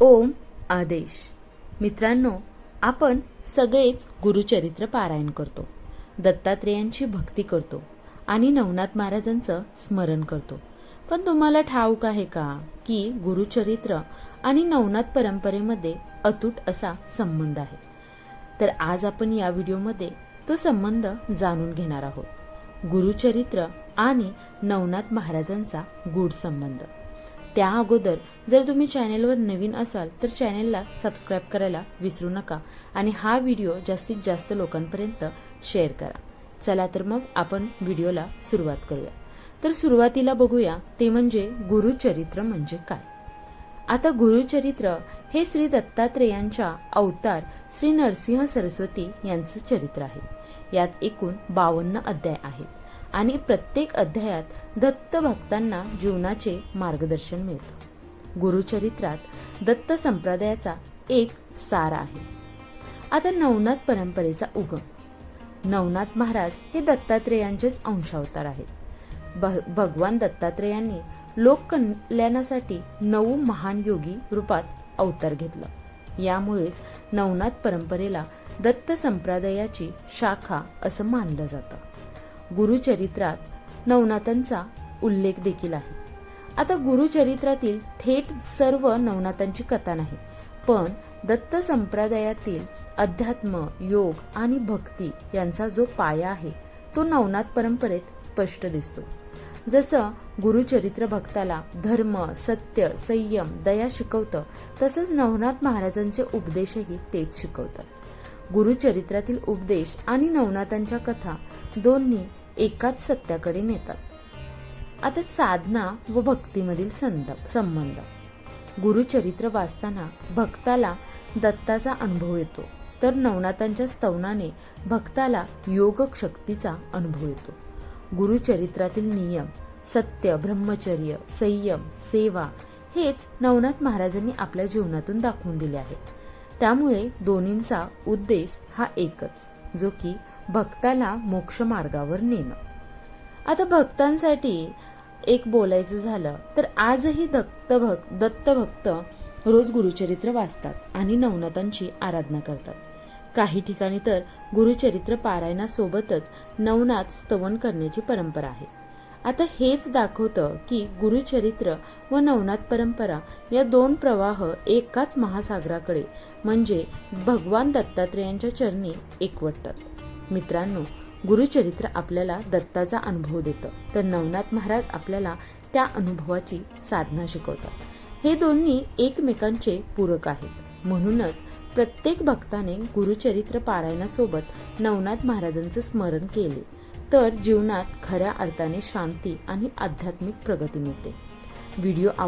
ओम आदेश. मित्रांनो आपण सगळेच गुरुचरित्र पारायण करतो. दत्तात्रेयांची भक्ती करतो आणि नवनाथ महाराजांचं स्मरण करतो. पण तुम्हाला ठाऊक आहे का की गुरुचरित्र आणि नवनाथ परंपरेमध्ये अतूट असा संबंध आहे? तर आज आपण या व्हिडिओमध्ये तो संबंध जाणून घेणार आहोत. गुरुचरित्र आणि नवनाथ महाराजांचा गूढ संबंध. त्या अगोदर जर तुम्ही चॅनेलवर नवीन असाल तर चॅनेलला सबस्क्राईब करायला विसरू नका आणि हा व्हिडिओ जास्तीत जास्त लोकांपर्यंत शेअर करा. चला तर मग आपण व्हिडिओला सुरुवात करूया. तर सुरुवातीला बघूया ते म्हणजे गुरुचरित्र म्हणजे काय. आता गुरुचरित्र हे श्री दत्तात्रेयांच्या अवतार श्री नरसिंह सरस्वती यांचं चरित्र आहे. यात एकूण बावन्न अध्याय आहेत. आणि प्रत्येक अध्यायात दत्त भक्तांना जीवनाचे मार्गदर्शन मिळतं. गुरुचरित्रात दत्त संप्रदायाचा एक सार आहे. आता नवनाथ परंपरेचा उगम. नवनाथ महाराज हे दत्तात्रेयांचेच अंशावतार आहेत. भ- भगवान दत्तात्रेयांनी लोक कल्याणासाठी नऊ महान योगी रूपात अवतार घेतला. यामुळेच नवनाथ परंपरेला दत्त संप्रदायाची शाखा असं मानलं जातं. गुरुचरित्रात नवनाथांचा उल्लेख देखील आहे. आता गुरुचरित्रातील थेट सर्व नवनाथांची कथा नाही पण दत्त संप्रदायातील अध्यात्म योग आणि भक्ती यांचा जो पाया आहे तो नवनाथ परंपरेत स्पष्ट दिसतो. जसं गुरुचरित्र भक्ताला धर्म सत्य संयम दया शिकवतं तसंच नवनाथ महाराजांचे उपदेशही तेच शिकवतात गुरुचरित्रातील उपदेश आणि नवनाथांच्या कथा दोन्ही एकाच सत्याकडे नेतात. आता साधना व भक्तीमधील संबंध. गुरुचरित्र वाचताना भक्ताला दत्ताचा अनुभव येतो तर नवनाथांच्या स्तवनाने भक्ताला योग शक्तीचा अनुभव येतो. गुरुचरित्रातील नियम सत्य ब्रह्मचर्य संयम सेवा हेच नवनाथ महाराजांनी आपल्या जीवनातून दाखवून दिले आहेत. त्यामुळे दोन्हींचा उद्देश हा एकच जो की भक्ताला मोक्ष मार्गावर नेणं. आता भक्तांसाठी एक बोलायचं झालं तर आजही दत्त भक दत्तभक्त रोज गुरुचरित्र वाचतात आणि नवनाथांची आराधना करतात. काही ठिकाणी तर गुरुचरित्र पारायणासोबतच नवनाथ स्तवन करण्याची परंपरा आहे. आता हेच दाखवतं की गुरुचरित्र व नवनाथ परंपरा या दोन प्रवाह एकाच महासागराकडे म्हणजे भगवान दत्तात्रेयांच्या चरणी एकवटतात. मित्रांनो गुरुचरित्र आपल्याला दत्ताचा अनुभव देतं. तर नवनाथ महाराज आपल्याला त्या अनुभवाची साधना शिकवतात. हे दोन्ही एकमेकांचे पूरक आहेत. म्हणूनच प्रत्येक भक्ताने गुरुचरित्र पारायणासोबत नवनाथ महाराजांचं स्मरण केले तर जीवनात खऱ्या अर्थाने शांती आणि आध्यात्मिक प्रगती मिळते. व्हिडिओ आव-